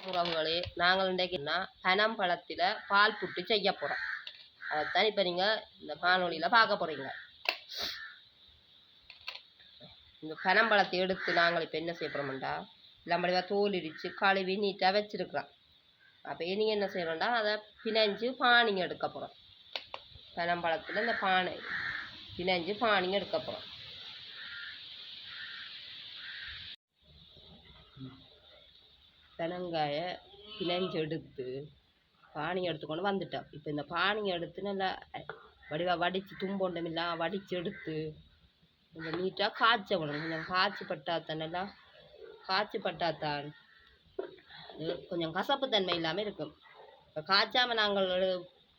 உறவுகளே நாங்கள் இன்றைக்குன்னா பனம்பழத்தில் பால் புட்டு செய்ய போகிறோம் அதைத்தான் இப்போ நீங்கள் இந்த காணொளியில் பார்க்க போகிறீங்க இந்த பனம்பழத்தை எடுத்து நாங்கள் இப்போ என்ன செய்ய போகிறோம்டா இல்லாமடிவா தோல் இடித்து கழுவி நீட்டாக வச்சுருக்குறோம். அப்போ நீங்கள் என்ன செய்யணும்டா அதை பிணைஞ்சு பானிங்க எடுக்க போகிறோம் பனம்பழத்தில் இந்த பானை பிணைஞ்சு பானிங்க எடுக்க போகிறோம் தெனங்காய பிணைஞ்சு எடுத்து பானி எடுத்துக்கொண்டு வந்துட்டோம். இப்போ இந்த பானி எடுத்து நல்லா வடிவா வடித்து தும்போண்டமில்லாம் வடித்து எடுத்து கொஞ்சம் நீட்டாக காய்ச்ச விடணும். கொஞ்சம் காய்ச்சி பட்டாத்தான் நல்லா காய்ச்சி பட்டாத்தான் இது கொஞ்சம் கசப்பு தன்மை இல்லாமல் இருக்கும். இப்போ காய்ச்சாமல் நாங்கள்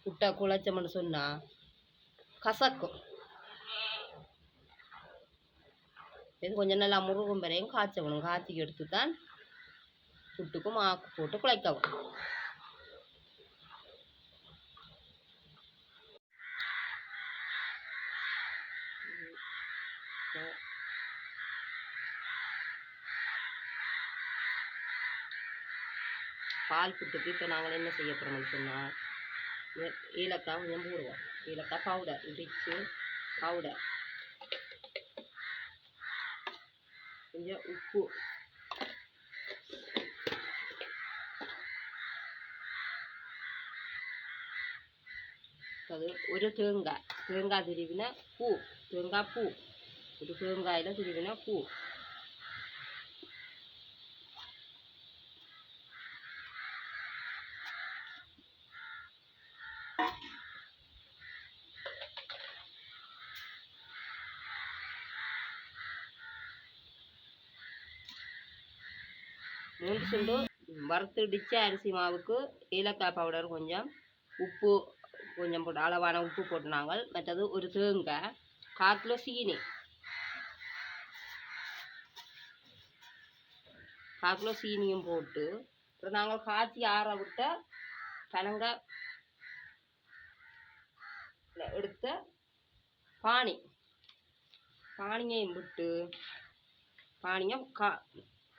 புட்டை குழைச்சோம்னு சொன்னால் கசக்கும். இது கொஞ்சம் நல்லா முருகும் வரையும் காய்ச்ச விடணும். காய்ச்சி எடுத்து தான் புட்டுக்கும் மாக்கு போட்டு குழைக்கவும். பால் புட்டுக்கு இப்போ நாங்கள் என்ன செய்ய போகிறோம்னு சொன்னால் ஏலக்காய் கொஞ்சம் போடுவோம். ஏலக்காய் பவுடர் இடித்து பவுடர் கொஞ்சம் உப்பு அது ஒரு தேங்காய் தேங்காய் திருவின பூ தேங்காய் பூ ஒரு தேங்காயில் திருவின பூ மூணு சுண்டு வறுத்துடிச்ச அரிசி மாவுக்கு ஏலக்காய் பவுடர் கொஞ்சம் உப்பு கொஞ்சம் போட்டு அளவான உப்பு போட்டு நாங்கள் மற்றது ஒரு தேங்காய் கால் சீனி. கால் கிலோ சீனியும் போட்டு அப்புறம் நாங்கள் காய்ச்சி ஆற விட்ட பனங்காய் எடுத்த பானி. பானியையும் விட்டு பானியை கா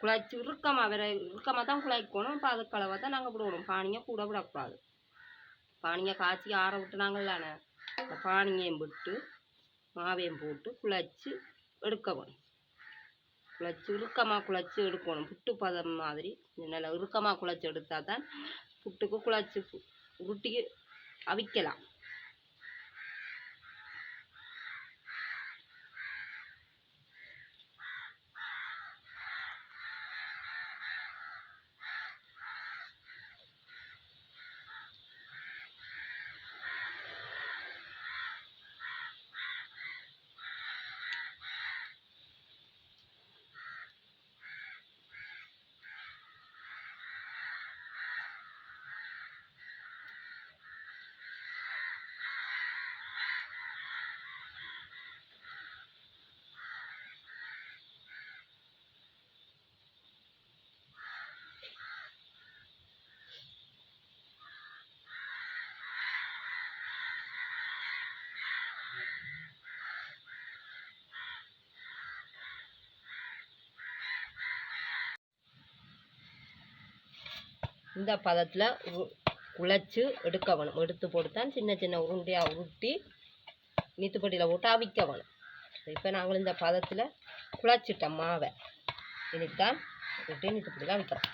குழைச்சி இறுக்கமாக வேற இறுக்கமாக தான் குழைக்கணும் இப்போ அதுக்கு தான் நாங்கள் விடுவோம் பானியை கூட விடக்கூடாது. பானியை காய்ச்சி ஆற விட்டுனாங்களானே அந்த பானியையும் விட்டு மாவையும் போட்டு குழச்சி எடுக்கணும். குழச்சி இறுக்கமாக குழச்சி எடுக்கணும். புட்டு பதம் மாதிரி நல்லா இறுக்கமாக குழச்சி எடுத்தால் தான் புட்டுக்கு குழச்சி உருட்டி அவிக்கலாம். இந்த பதத்தில் உழைச்சி குழைச்சி எடுக்க வேணும். எடுத்து போட்டு தான் சின்ன சின்ன உருண்டையாக உருட்டி நீத்துப்பட்டியில் போட்டு அவிக்க வேணும். இப்போ நாங்கள் இந்த பதத்தில் குழைச்சிட்டோம் மாவை. இனித்தான் விட்டு நீத்துப்பட்டியில் அவிக்கிறோம்.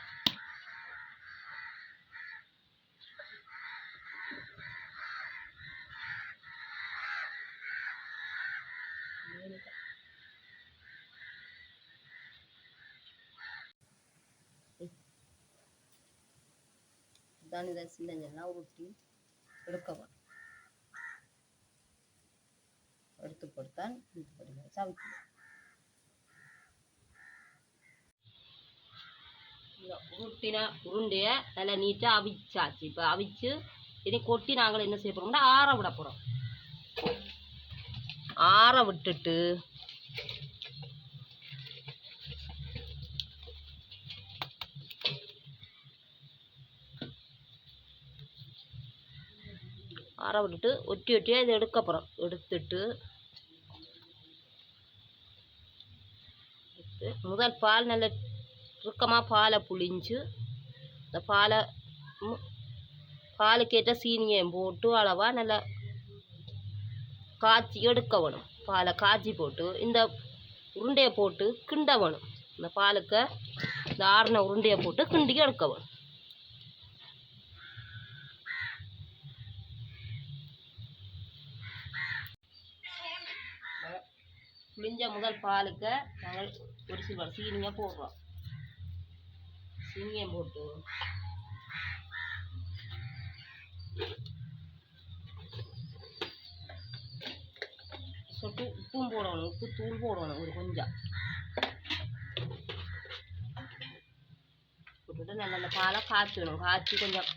இதான் இதை சின்ன சின்ன உருட்டி எடுக்க எடுத்து கொடுத்தான் இது வச்சு அவிக்கணும் இந்த உருட்டின உருண்டையை நல்லா நீட்டாக அவிச்சாச்சு. இப்போ அவிச்சு இதை கொட்டி நாங்கள் என்ன செய்ய போகிறோம்னா ஆற விட போகிறோம் ஆற விட்டுட்டு ஆற விட்டுட்டு ஒட்டி ஒட்டியாக இதை எடுக்க போகிறோம் எடுத்துட்டு முதல் பால் நல்ல இறுக்கமாக பாலை புழிஞ்சு இந்த பாலை பாலுக்கேற்ற சீனியையும் போட்டு அளவாக நல்லா காய்ச்சி எடுக்க வேணும். பாலை காய்ச்சி போட்டு இந்த உருண்டையை போட்டு கிண்ட வேணும். இந்த பாலுக்கு இந்த ஆறின உருண்டையை போட்டு கிண்டி எடுக்க வேணும். புளிஞ்ச முதல் பாலுக்கு நாங்கள் ஒரு சில சீனியை போடுறோம். சீனியை போட்டு. சொட்டு உப்பும் போடணும். உப்பு தூள் போடணும் ஒரு கொஞ்சம். போட்டுட்டு நல்லா அந்த பாலை காய்ச்சணும் காய்ச்சி கொஞ்சம்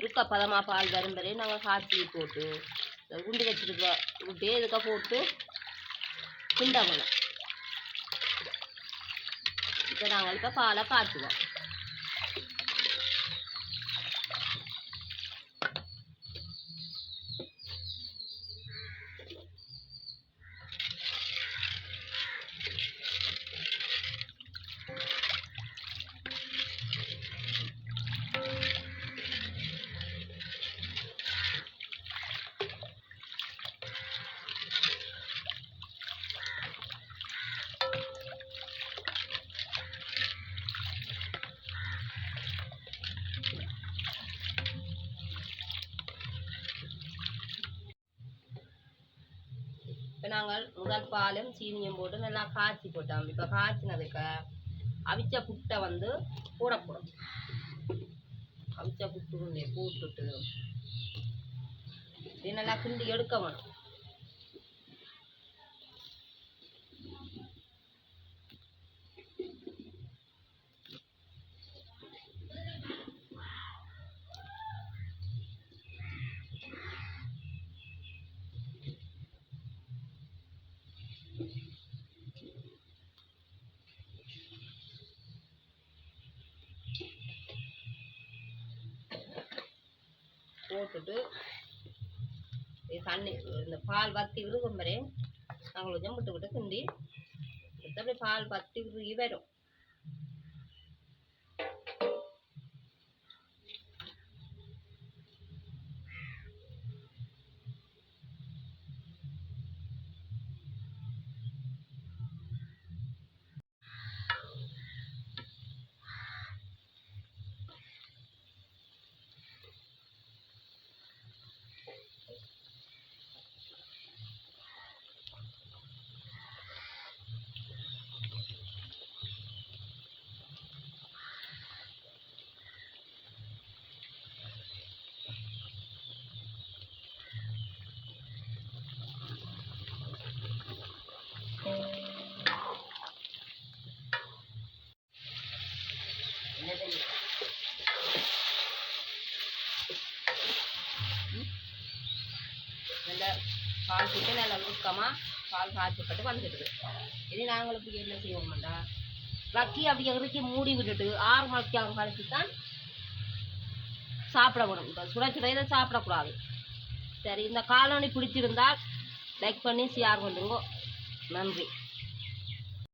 இருக்க பதமாக பால் வரும் வரையும் நாங்கள் காய்ச்சி போட்டு இந்த உருண்டை வச்சுருக்க உருண்டையே இதுக்க போட்டு கிண்டணும் இப்போ நாங்கள் இப்போ பாலை காய்ச்சுவோம். முதல் முதல் பாலும் சீனியும் போட்டு நல்லா காய்ச்சி போட்டோம் இப்போ காய்ச்சினதுக்கு அவிச்ச புட்டை வந்து போடப்போகிறோம் அவிச்ச புட்டு உருண்டையை போட்டுட்டு இது நல்லா கிண்டி எடுக்க வேணும். போட்டுட்டு தண்ணி இந்த பால் வத்தி விடுக்கும் வரை நாங்கள் கொஞ்சம் விட்டு விட்டு கிண்டி எடுத்து அப்படியே பால் வத்தி விருகி வரும். பால் போட்டு நல்லா உருக்கமாக பால் காய்ச்சப்பட்டு வந்துடுது. இது நாங்கள் இப்படி என்ன செய்வோம்டா? வக்கி அப்படி இறக்கி மூடி விட்டுட்டு ஆறு மணிக்கு ஆறு மணிக்கு தான் சாப்பிட வேணும் இப்போ சுட சுட இதை சாப்பிடக்கூடாது. சரி இந்த காலோனி பிடிச்சிருந்தால் லைக் பண்ணி ஷேர் பண்ணுங்க நன்றி.